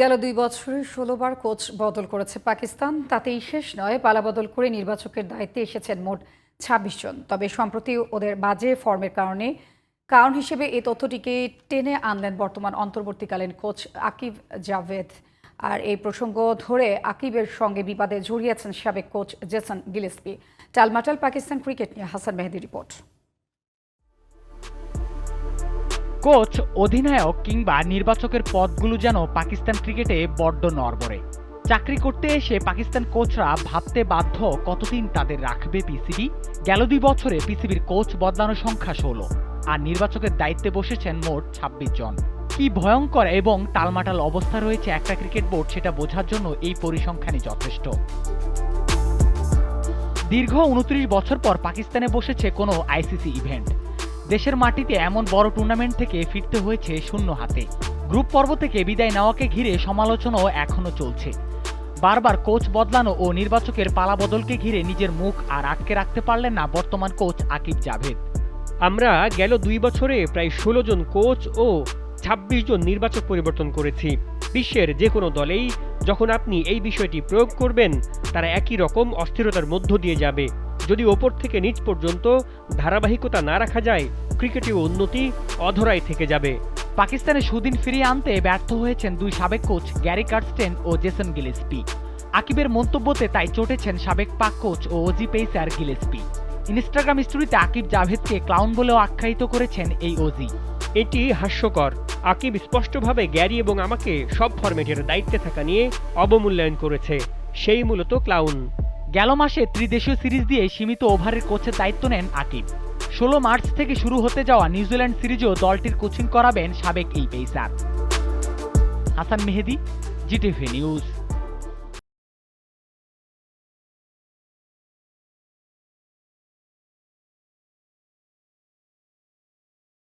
গেল দুই বছরে ষোলোবার কোচ বদল করেছে পাকিস্তান। তাতেই শেষ নয়, পালাবদল করে নির্বাচকের দায়িত্বে এসেছেন মোট ছাব্বিশ জন। তবে সম্প্রতি ওদের বাজে ফর্মের কারণে কারণ হিসেবে এই তথ্যটিকে টেনে আনলেন বর্তমান অন্তর্বর্তীকালীন কোচ আকিব জাভেদ। আর এই প্রসঙ্গ ধরে আকিবের সঙ্গে বিবাদে জড়িয়েছেন সাবেক কোচ জেসন গিলেসপি। টালমাটাল পাকিস্তান ক্রিকেট নিয়ে হাসান মেহেদি রিপোর্ট। কোচ, অধিনায়ক কিংবা নির্বাচকের পদগুলো যেন পাকিস্তান ক্রিকেটে বড্ড নড়বড়ে। চাকরি করতে এসে পাকিস্তান কোচরা ভাবতে বাধ্য কতদিন তাদের রাখবে পিসিবি গেল দুই বছরে পিসিবির কোচ বদলানোর সংখ্যা ষোলো, আর নির্বাচকের দায়িত্বে বসেছেন মোট ছাব্বিশ জন। কি ভয়ঙ্কর এবং টালমাটাল অবস্থা রয়েছে একটা ক্রিকেট বোর্ড, সেটা বোঝার জন্য এই পরিসংখ্যানই যথেষ্ট। দীর্ঘ উনত্রিশ বছর পর পাকিস্তানে বসেছে কোনো আইসিসি ইভেন্ট দেশের মাটিতে এমন বড় টুর্নামেন্ট থেকে ফিরতে হয়েছে শূন্য হাতে। গ্রুপ পর্ব থেকে বিদায় নেওয়াকে ঘিরে সমালোচনাও এখনও চলছে। বারবার কোচ বদলানো ও নির্বাচকের পালাবদলকে ঘিরে নিজের মুখ আর আটকে রাখতে পারলেন না বর্তমান কোচ আকিব জাভেদ। আমরা গেল দুই বছরে প্রায় ষোলো জন কোচ ও ছাব্বিশ জন নির্বাচক পরিবর্তন করেছি। বিশ্বের যে কোনো দলেই যখন আপনি এই বিষয়টি প্রয়োগ করবেন, তারা একই রকম অস্থিরতার মধ্য দিয়ে যাবে। যদি ওপর থেকে নিচ পর্যন্ত ধারাবাহিকতা না রাখা যায় ক্রিকেটীয় উন্নতি অধরাই থেকে যাবে। পাকিস্তানে সুদিন ফিরিয়ে আনতে ব্যর্থ হয়েছেন দুই সাবেক কোচ গ্যারি কার্স্টেন ও জেসন গিলেসপি। আকিবের মন্তব্যতে তাই চটেছেন সাবেক পাক কোচ ও অজি পেইসার গিলেসপি। ইনস্টাগ্রাম স্টোরিতে আকিব জাভেদকে ক্লাউন বলেও আখ্যায়িত করেছেন এই অজি এটি হাস্যকর। আকিব স্পষ্টভাবে গ্যারি এবং আমাকে সব ফরম্যাটের দায়িত্বে থাকা নিয়ে অবমূল্যায়ন করেছে। সেই মূলত ক্লাউন। গেল মাসে ত্রিদেশীয় সিরিজ দিয়ে সীমিত ওভারের কোচের দায়িত্ব নেন আকিব। ষোলো মার্চ থেকে শুরু হতে যাওয়া নিউজিল্যান্ড সিরিজেও দলটির কোচিং করাবেন সাবেক এই pacer. Hasan Mehedi, GTV news.